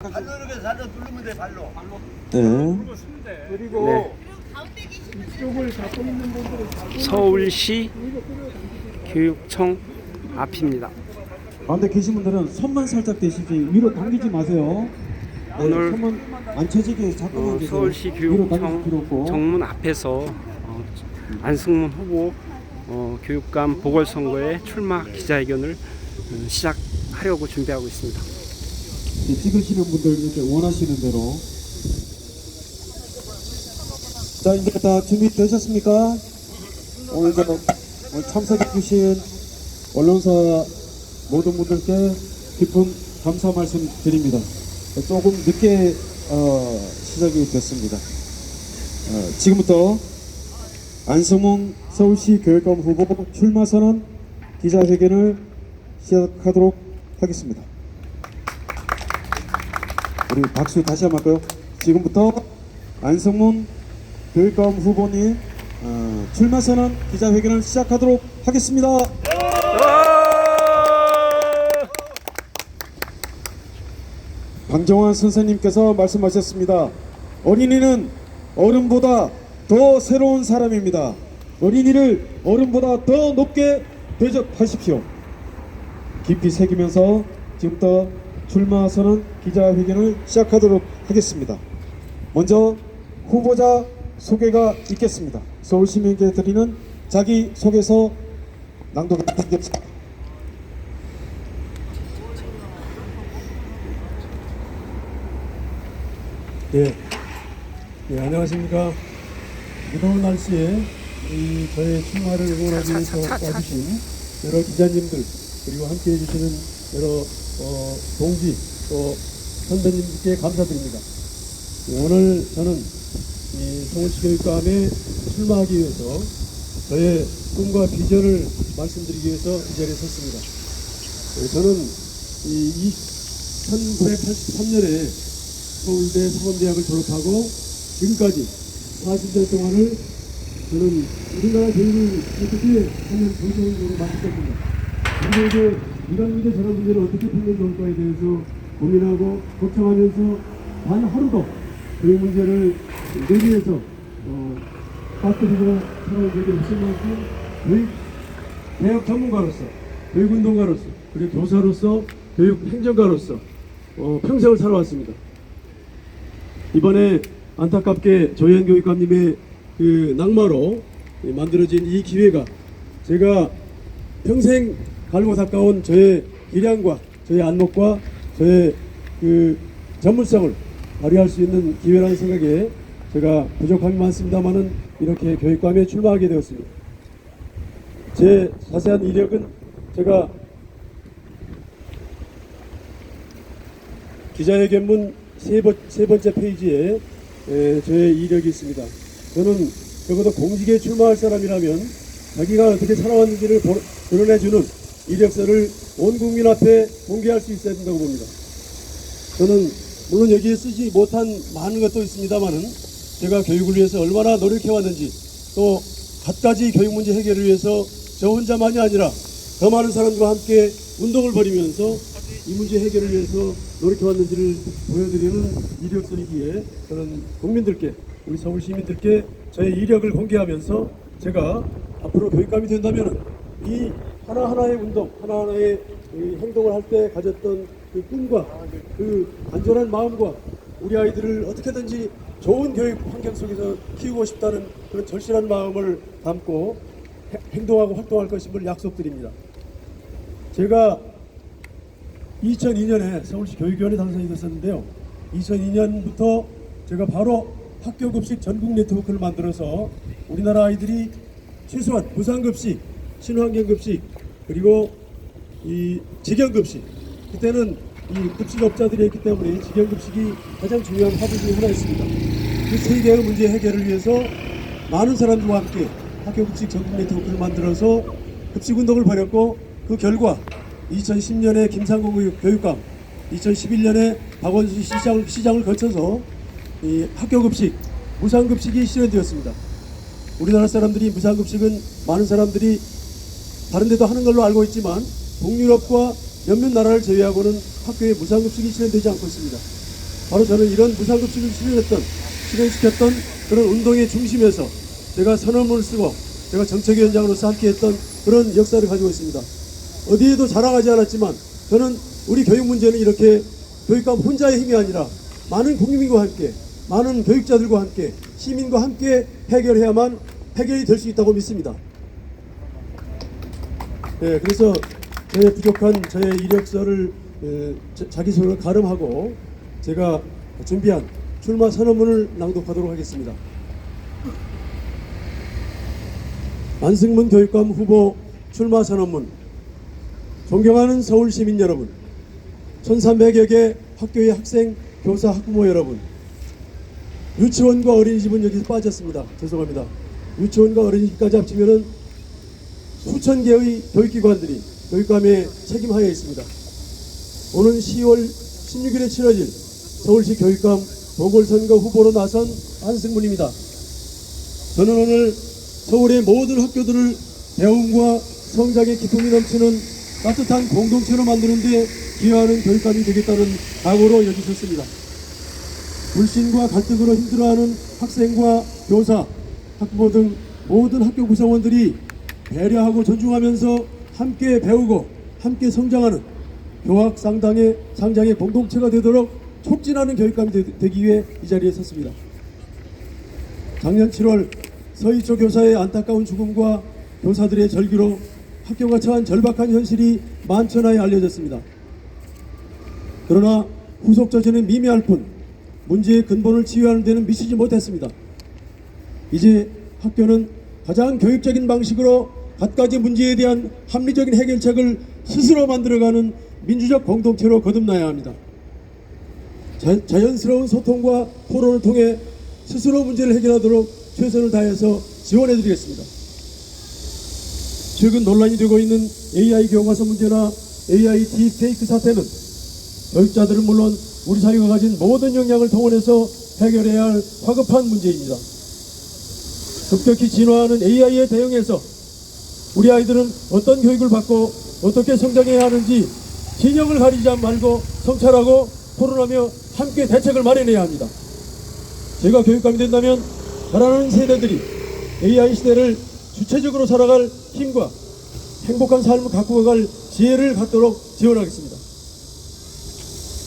발로 이렇게 살려 누르면 돼 발로. 네. 그리고 이쪽을 잡고 있는 분들은 서울시 교육청 앞입니다. 가운데 계신 분들은 손만 살짝 대시지 위로 당기지 마세요. 네, 오늘 손만 안 쳐지게 잡고만 어, 계세요. 서울시 위로 당길 필요 교육청 없고. 정문 앞에서 어, 안승문 후보 어, 교육감 보궐선거에 출마 기자회견을 음, 시작하려고 준비하고 있습니다. 네, 찍으시는 분들 이렇게 원하시는 대로. 자 이제 다 준비되셨습니까? 오늘 저 오늘 참석해주신 언론사 모든 분들께 깊은 감사 말씀 드립니다. 조금 늦게 어, 시작이 됐습니다. 어, 지금부터 안성웅 서울시 교육감 후보 출마 선언 기자회견을 시작하도록 하겠습니다. 우리 박수 다시 한번 할까요? 지금부터 안성문 교육감 후보님 어, 출마 선언 기자회견을 시작하도록 하겠습니다. 방정환 선생님께서 말씀하셨습니다. 어린이는 어른보다 더 새로운 사람입니다. 어린이를 어른보다 더 높게 대접하십시오. 깊이 새기면서 지금부터 출마 선언 기자회견을 시작하도록 하겠습니다. 먼저 후보자 소개가 있겠습니다. 서울시민께 드리는 자기 소개서 낭독 부탁드립니다. 네. 네, 안녕하십니까. 무더운 날씨에 이 저의 출마를 응원하기 위해서 와주신 여러 기자님들 그리고 함께 해 주시는 여러 어, 동지 또 선배님들께 감사드립니다. 네, 오늘 저는 이 서울시 교육감에 출마하기 위해서 저의 꿈과 비전을 말씀드리기 위해서 이 자리에 섰습니다. 네, 저는 이 1983년에 서울대 사범대학을 졸업하고 지금까지 40년 동안을 저는 우리나라 교육을 어떻게 하면 정상적으로 만들 그리고 이런 문제 저런 문제를 어떻게 풀면 좋을까에 대해서 고민하고 걱정하면서 단 하루도 교육 문제를 내리에서 어, 빠뜨리거나 사람을 적이 없을 만큼 교육 대학 전문가로서 교육운동가로서 그리고 교사로서 교육 행정가로서 어, 평생을 살아왔습니다. 이번에 안타깝게 조현 교육감님의 그 낙마로 만들어진 이 기회가 제가 평생 갈고 닦아온 저의 기량과 저의 안목과 저의 그 전문성을 발휘할 수 있는 기회라는 생각에 제가 부족함이 많습니다만은 이렇게 교육감에 출마하게 되었습니다. 제 자세한 이력은 제가 기자회견문 세, 번, 세 번째 페이지에 에, 저의 이력이 있습니다. 저는 적어도 공직에 출마할 사람이라면 자기가 어떻게 살아왔는지를 보- 드러내주는 이력서를 온 국민 앞에 공개할 수 있어야 된다고 봅니다. 저는 물론 여기에 쓰지 못한 많은 것도 있습니다만은 제가 교육을 위해서 얼마나 노력해왔는지 또 갖가지 교육 문제 해결을 위해서 저 혼자만이 아니라 더 많은 사람들과 함께 운동을 벌이면서 이 문제 해결을 위해서 노력해왔는지를 보여드리는 이력서이기에 저는 국민들께 우리 서울 시민들께 저의 이력을 공개하면서 제가 앞으로 교육감이 된다면 이 하나하나의 운동, 하나하나의 이 행동을 할 때 가졌던 그 꿈과 그 안전한 마음과 우리 아이들을 어떻게든지 좋은 교육 환경 속에서 키우고 싶다는 그런 절실한 마음을 담고 해- 행동하고 활동할 것임을 약속드립니다. 제가 2002년에 서울시 교육위원회 당선이 됐었는데요. 2002년부터 제가 바로 학교 급식 전국 네트워크를 만들어서 우리나라 아이들이 최소한 무상급식, 친환경 급식, 그리고 이 직영급식. 그때는 이 급식업자들이 했기 때문에 직영급식이 가장 중요한 화두 중에 하나였습니다. 그 세 개의 문제 해결을 위해서 많은 사람들과 함께 학교 급식 전국 네트워크를 만들어서 급식 운동을 벌였고 그 결과 2010년에 김상곤 교육- 교육감, 2011년에 박원순 시장을, 시장을 거쳐서 이 학교 급식, 무상급식이 실현되었습니다. 우리나라 사람들이 무상급식은 많은 사람들이 다른 데도 하는 걸로 알고 있지만 동유럽과 몇몇 나라를 제외하고는 학교에 무상급식이 실현되지 않고 있습니다. 바로 저는 이런 무상급식을 실현했던, 실현시켰던 그런 운동의 중심에서 제가 선언문을 쓰고 제가 정책위원장으로서 함께했던 그런 역사를 가지고 있습니다. 어디에도 자랑하지 않았지만 저는 우리 교육 문제는 이렇게 교육감 혼자의 힘이 아니라 많은 국민과 함께 많은 교육자들과 함께 시민과 함께 해결해야만 해결이 될 수 있다고 믿습니다. 네, 그래서 저의 부족한 저의 이력서를 에, 자- 자기소개를 가름하고 제가 준비한 출마 선언문을 낭독하도록 하겠습니다. 안승문 교육감 후보 출마 선언문 존경하는 서울 시민 여러분 1300여 개 학교의 학생, 교사, 학부모 여러분 유치원과 어린이집은 여기서 빠졌습니다. 죄송합니다. 유치원과 어린이집까지 합치면은 수천 개의 교육기관들이 교육감의 책임하에 있습니다. 오는 10월 16일에 치러질 서울시 교육감 보궐선거 후보로 나선 안승문입니다. 저는 오늘 서울의 모든 학교들을 배움과 성장의 기쁨이 넘치는 따뜻한 공동체로 만드는데 기여하는 교육감이 되겠다는 각오로 여기 섰습니다. 불신과 갈등으로 힘들어하는 학생과 교사, 학부모 등 모든 학교 구성원들이 배려하고 존중하면서 함께 배우고 함께 성장하는 교학 상당의 상장의 공동체가 되도록 촉진하는 교육감이 되, 되기 위해 이 자리에 섰습니다. 작년 7월 서희초 교사의 안타까운 죽음과 교사들의 절규로 학교가 처한 절박한 현실이 만천하에 알려졌습니다. 그러나 후속 조치는 미미할 뿐 문제의 근본을 치유하는 데는 미치지 못했습니다. 이제 학교는 가장 교육적인 방식으로 갖가지 문제에 대한 합리적인 해결책을 스스로 만들어가는 민주적 공동체로 거듭나야 합니다. 자, 자연스러운 소통과 토론을 통해 스스로 문제를 해결하도록 최선을 다해서 지원해 드리겠습니다. 최근 논란이 되고 있는 AI 교과서 문제나 AI 딥페이크 사태는 교육자들은 물론 우리 사회가 가진 모든 역량을 동원해서 해결해야 할 화급한 문제입니다. 급격히 진화하는 AI에 대응해서 우리 아이들은 어떤 교육을 받고 어떻게 성장해야 하는지 진영을 가리지 말고 성찰하고 토론하며 함께 대책을 마련해야 합니다. 제가 교육감이 된다면 자라는 세대들이 AI 시대를 주체적으로 살아갈 힘과 행복한 삶을 갖고 갈 지혜를 갖도록 지원하겠습니다.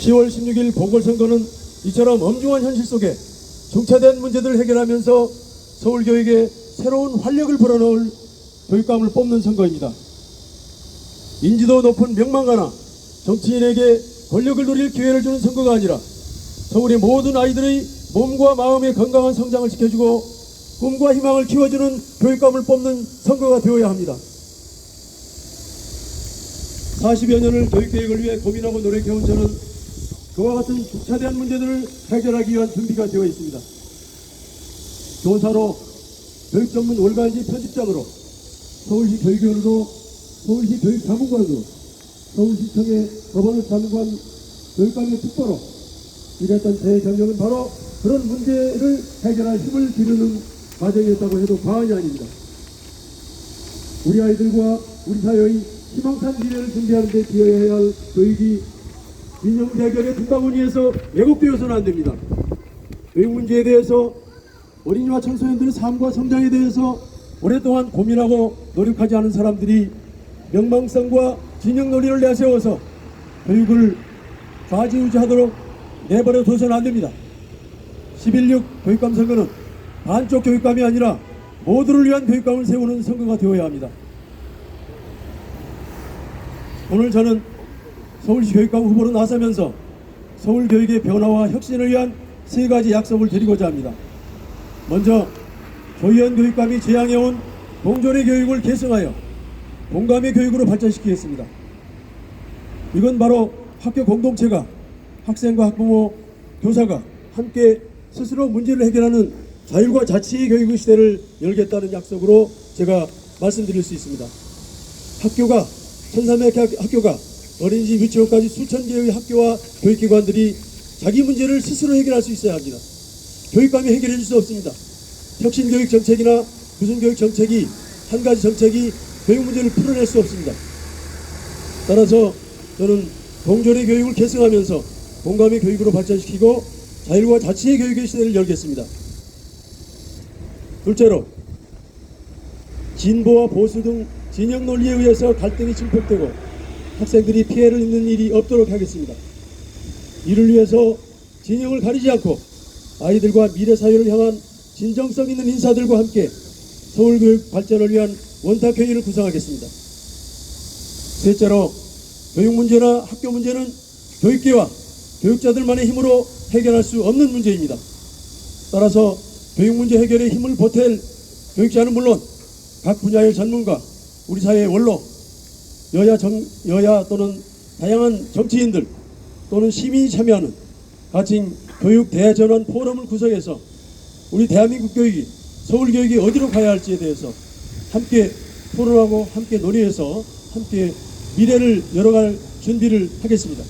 10월 16일 보궐선거는 이처럼 엄중한 현실 속에 중차대한 문제들을 해결하면서 서울교육에 새로운 활력을 불어넣을 교육감을 뽑는 선거입니다. 인지도 높은 명망가나 정치인에게 권력을 누릴 기회를 주는 선거가 아니라 서울의 모든 아이들의 몸과 마음의 건강한 성장을 지켜주고 꿈과 희망을 키워주는 교육감을 뽑는 선거가 되어야 합니다. 40여 년을 교육계획을 위해 고민하고 노력해온 저는 그와 같은 주차대한 문제들을 해결하기 위한 준비가 되어 있습니다. 교사로 교육전문 월간지 편집장으로 서울시 교육위원으로 서울시 교육자문관으로 서울시청의 법원을 자문관 교육감의 특보로 이랬던 제 경력은 바로 그런 문제를 해결할 힘을 기르는 과정이었다고 해도 과언이 아닙니다. 우리 아이들과 우리 사회의 희망찬 미래를 준비하는 데 기여해야 할 교육이 민영 대결의 등바구니에서 왜곡되어서는 안 됩니다. 교육 문제에 대해서 어린이와 청소년들의 삶과 성장에 대해서 오랫동안 고민하고 노력하지 않은 사람들이 명망성과 진영 논리를 내세워서 교육을 좌지우지하도록 내버려 둬서는 안 됩니다. 11.6 교육감 선거는 한쪽 교육감이 아니라 모두를 위한 교육감을 세우는 선거가 되어야 합니다. 오늘 저는 서울시 교육감 후보로 나서면서 서울 교육의 변화와 혁신을 위한 세 가지 약속을 드리고자 합니다. 먼저 조희연 교육감이 지향해온 동조리 교육을 계승하여 공감의 교육으로 발전시키겠습니다. 이건 바로 학교 공동체가 학생과 학부모, 교사가 함께 스스로 문제를 해결하는 자율과 자치의 교육의 시대를 열겠다는 약속으로 제가 말씀드릴 수 있습니다. 학교가 1300개 학교가 어린이집 유치원까지 수천 개의 학교와 교육기관들이 자기 문제를 스스로 해결할 수 있어야 합니다. 교육감이 해결해 줄 수 없습니다. 혁신교육 정책이나 무슨 교육 정책이 한 가지 정책이 교육 문제를 풀어낼 수 없습니다. 따라서 저는 동조리 교육을 계승하면서 공감의 교육으로 발전시키고 자율과 자치의 교육의 시대를 열겠습니다. 둘째로 진보와 보수 등 진영 논리에 의해서 갈등이 증폭되고 학생들이 피해를 입는 일이 없도록 하겠습니다. 이를 위해서 진영을 가리지 않고 아이들과 미래 사회를 향한 진정성 있는 인사들과 함께 서울교육 발전을 위한 원탁회의를 구성하겠습니다. 셋째로 교육 문제나 학교 문제는 교육계와 교육자들만의 힘으로 해결할 수 없는 문제입니다. 따라서 교육 문제 해결에 힘을 보탤 교육자는 물론 각 분야의 전문가, 우리 사회의 원로, 여야 정, 여야 또는 다양한 정치인들 또는 시민이 참여하는 가칭 교육 대전환 포럼을 구성해서 우리 대한민국 교육이 서울 교육이 어디로 가야 할지에 대해서 함께 토론하고 함께 논의해서 함께 미래를 열어갈 준비를 하겠습니다.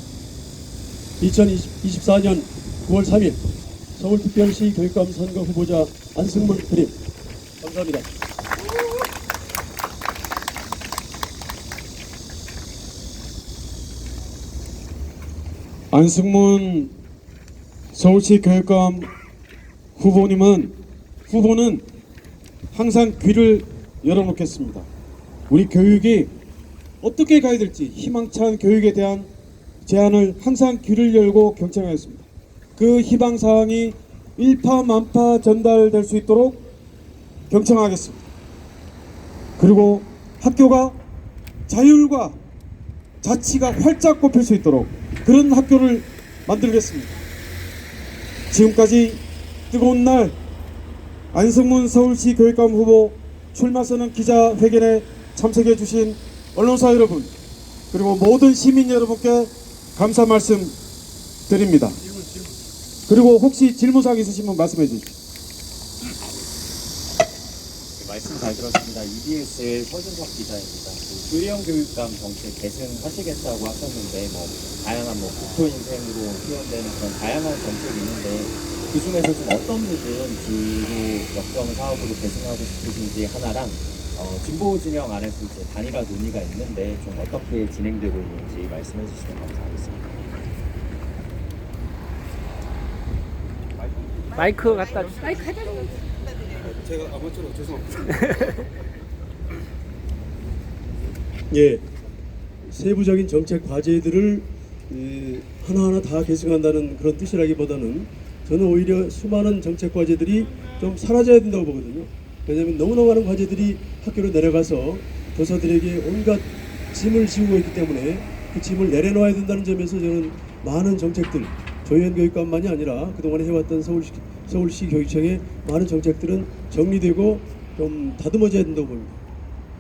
2024년 9월 3일 서울특별시 교육감 선거 후보자 안승문 드림 감사합니다. 안승문 서울시 교육감 후보님은 후보는 항상 귀를 열어놓겠습니다. 우리 교육이 어떻게 가야 될지 희망찬 교육에 대한 제안을 항상 귀를 열고 경청하였습니다. 그 희망 사항이 일파만파 전달될 수 있도록 경청하겠습니다. 그리고 학교가 자율과 자치가 활짝 꼽힐 수 있도록 그런 학교를 만들겠습니다. 지금까지 뜨거운 날 안승문 서울시 교육감 후보 출마 선언 기자회견에 참석해 주신 언론사 여러분 그리고 모든 시민 여러분께 감사 말씀 드립니다. 그리고 혹시 질문사항 있으시면 말씀해 주십시오. 네, 말씀 잘 들었습니다. EBS의 서준석 기자입니다. 그 교리형 교육감 정책 계승하시겠다고 하셨는데 뭐 다양한 뭐 국토 인생으로 표현되는 그런 다양한 정책이 있는데 그 중에서 좀 어떤 부분 주로 역점 사업으로 계승하고 싶으신지 하나랑 어, 진보 진영 안에서 이제 단일화 논의가 있는데 좀 어떻게 진행되고 있는지 말씀해 주시면 감사하겠습니다. 마이크 갖다 주 아이 가자 좀. 예, 세부적인 정책 과제들을 예, 하나하나 다 계승한다는 그런 뜻이라기보다는 저는 오히려 수많은 정책 과제들이 좀 사라져야 된다고 보거든요. 왜냐하면 너무나 많은 과제들이 학교로 내려가서 교사들에게 온갖 짐을 지우고 있기 때문에 그 짐을 내려놓아야 된다는 점에서 저는 많은 정책들 조현 교육감만이 아니라 그동안에 해왔던 서울시, 서울시 교육청의 많은 정책들은 정리되고 좀 다듬어져야 된다고 봅니다.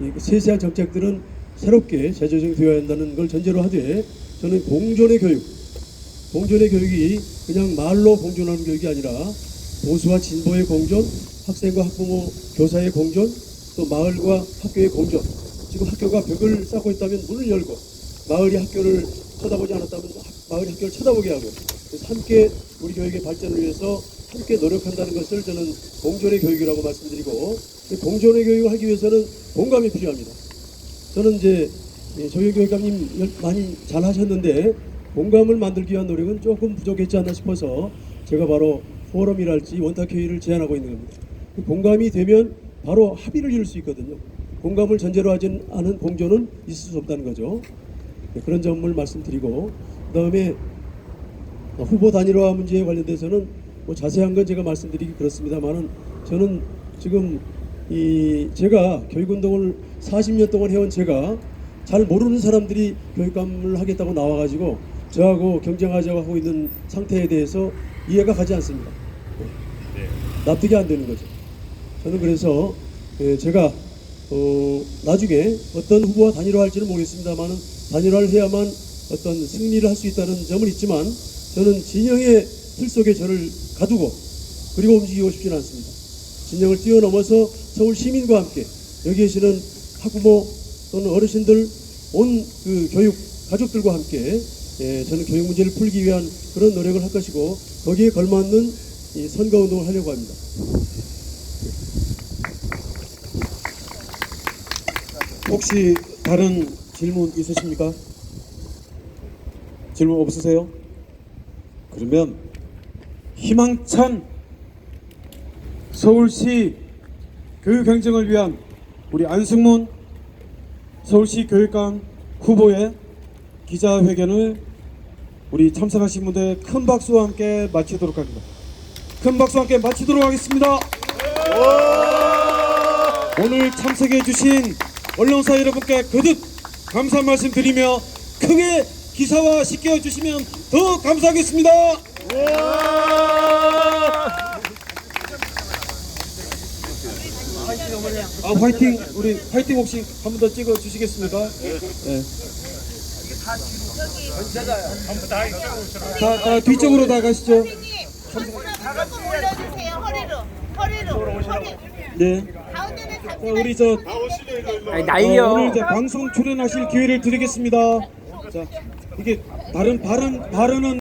이 세세한 정책들은 새롭게 재조정되어야 한다는 걸 전제로 하되 저는 공존의 교육, 공존의 교육이 그냥 말로 공존하는 교육이 아니라 보수와 진보의 공존, 학생과 학부모, 교사의 공존, 또 마을과 학교의 공존. 지금 학교가 벽을 쌓고 있다면 문을 열고 마을이 학교를 쳐다보지 않았다면 학- 마을이 학교를 쳐다보게 하고 그래서 함께 우리 교육의 발전을 위해서 함께 노력한다는 것을 저는 공존의 교육이라고 말씀드리고 이 공존의 교육을 하기 위해서는 공감이 필요합니다. 저는 이제 예, 조영 교육감님 열- 많이 잘 하셨는데 공감을 만들기 위한 노력은 조금 부족했지 않나 싶어서 제가 바로 포럼이랄지 원탁회의를 제안하고 있는 겁니다. 그 공감이 되면 바로 합의를 이룰 수 있거든요. 공감을 전제로 하지 않은 공존은 있을 수 없다는 거죠. 네, 그런 점을 말씀드리고 그다음에 어, 후보 단일화 문제에 관련돼서는 뭐 자세한 건 제가 말씀드리기 그렇습니다만은 저는 지금 이 제가 교육운동을 40년 동안 해온 제가 잘 모르는 사람들이 교육감을 하겠다고 나와가지고 저하고 경쟁하자고 하고 있는 상태에 대해서 이해가 가지 않습니다. 네. 납득이 안 되는 거죠. 저는 그래서 예, 제가 어, 나중에 어떤 후보와 단일화할지는 모르겠습니다만은 단일화를 해야만 어떤 승리를 할 수 있다는 점은 있지만 저는 진영의 틀 속에 저를 가두고 그리고 움직이고 싶지는 않습니다. 진영을 뛰어넘어서 서울 시민과 함께 여기 계시는 학부모 또는 어르신들 온 그 교육 가족들과 함께 예, 저는 교육 문제를 풀기 위한 그런 노력을 할 것이고 거기에 걸맞는 이 선거 운동을 하려고 합니다. 혹시 다른 질문 있으십니까? 질문 없으세요? 그러면 희망찬 서울시 교육 행정을 위한 우리 안승문 서울시 교육감 후보의 기자회견을 우리 참석하신 분들 큰 박수와 함께 마치도록 합니다. 큰 박수와 함께 마치도록 하겠습니다. 오늘 참석해 주신 언론사 여러분께 거듭 감사 말씀 드리며 크게 기사화 시켜 주시면 더 감사하겠습니다. 아 화이팅 우리 화이팅 혹시 한 번 더 찍어 주시겠습니까? 네. 다, 다 뒤쪽으로 다 가시죠. 다 조금 올려주세요 허리로 허리로 허리 네. 가운데는 자, 잡지 우리 저 아니, 어. 오늘 이제 방송 출연하실 기회를 드리겠습니다. 자, 이게 다른 발언 발언은